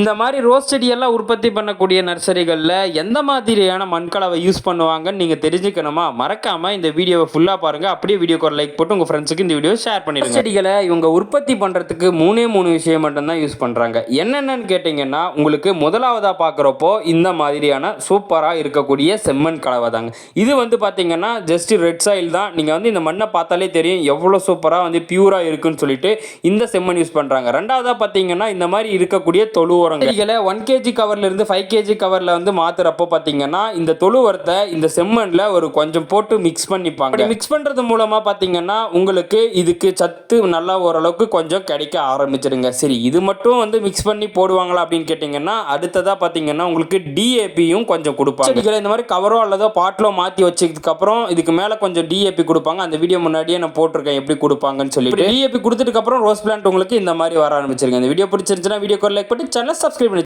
இந்த மாதிரி ரோஸ் செடியெல்லாம் உற்பத்தி பண்ணக்கூடிய நர்சரிகளில் எந்த மாதிரியான மண்கலவை யூஸ் பண்ணுவாங்கன்னு நீங்கள் தெரிஞ்சுக்கணுமா? மறக்காமல் இந்த வீடியோவை ஃபுல்லாக பாருங்கள் அப்படியே வீடியோக்கு ஒரு லைக் போட்டு உங்கள் ஃப்ரெண்ட்ஸுக்கு இந்த வீடியோ ஷேர் பண்ணிடுங்க. செடிகளை இவங்க உற்பத்தி பண்ணுறதுக்கு மூணே மூணு விஷயம் மட்டும்தான் யூஸ் பண்ணுறாங்க என்னென்னு கேட்டிங்கன்னா உங்களுக்கு முதலாவதாக பார்க்குறப்போ இந்த மாதிரியான சூப்பராக இருக்கக்கூடிய செம்மண் கலவை தாங்க. இது வந்து பார்த்தீங்கன்னா ஜஸ்ட் ரெட் சாயில் தான். நீங்கள் வந்து இந்த மண்ணை பார்த்தாலே தெரியும் எவ்வளோ சூப்பராக வந்து பியூராக இருக்குன்னு சொல்லிட்டு இந்த செம்மண் யூஸ் பண்ணுறாங்க ரெண்டாவதாக பார்த்தீங்கன்னா இந்த மாதிரி இருக்கக்கூடிய தொழு உரங்கள் செடிகளை ஒன் கேஜி கவர்ல இருந்து ஃபைவ் கேஜி கவர்ல வந்து மாத்துறப்போ பார்த்தீங்கன்னா இந்த தொழு உரத்தை இந்த செம்மண்ல ஒரு கொஞ்சம் போட்டு மிக்ஸ் பண்ணிப்பாங்க. மிக்ஸ் பண்றது மூலமா பார்த்தீங்கன்னா உங்களுக்கு இதுக்கு சத்து நல்லா ஓரளவுக்கு கொஞ்சம் கிடைக்க ஆரம்பிச்சிடுங்க சரி இது மட்டும் வந்து மிக்ஸ் பண்ணி போடுவாங்களா அப்படின்னு கேட்டிங்கன்னா அடுத்ததாக பார்த்தீங்கன்னா உங்களுக்கு டிஏபியும் கொஞ்சம் கொடுப்பாங்க. செடிகளை இந்த மாதிரி கவரோ அல்லதோ பாட்டிலோ மாற்றி வச்சதுக்கு அப்புறம் இதுக்கு மேலே கொஞ்சம் டிஏபி கொடுப்பாங்க. அந்த வீடியோ முன்னாடியே நான் போட்டிருக்கேன் எப்படி கொடுப்பாங்கன்னு சொல்லிட்டு. டிஏபி கொடுத்ததுக்கு அப்புறம் ரோஸ் பிளான்ட் உங்களுக்கு இந்த மாதிரி வர ஆரம்பிச்சிருங்க. இந்த வீடியோ பிடிச்சிருந்துச்சுன்னா வீடியோக்கு லைக் பண்ணி சேனல் சப்ஸ்கிரைப் பண்ணி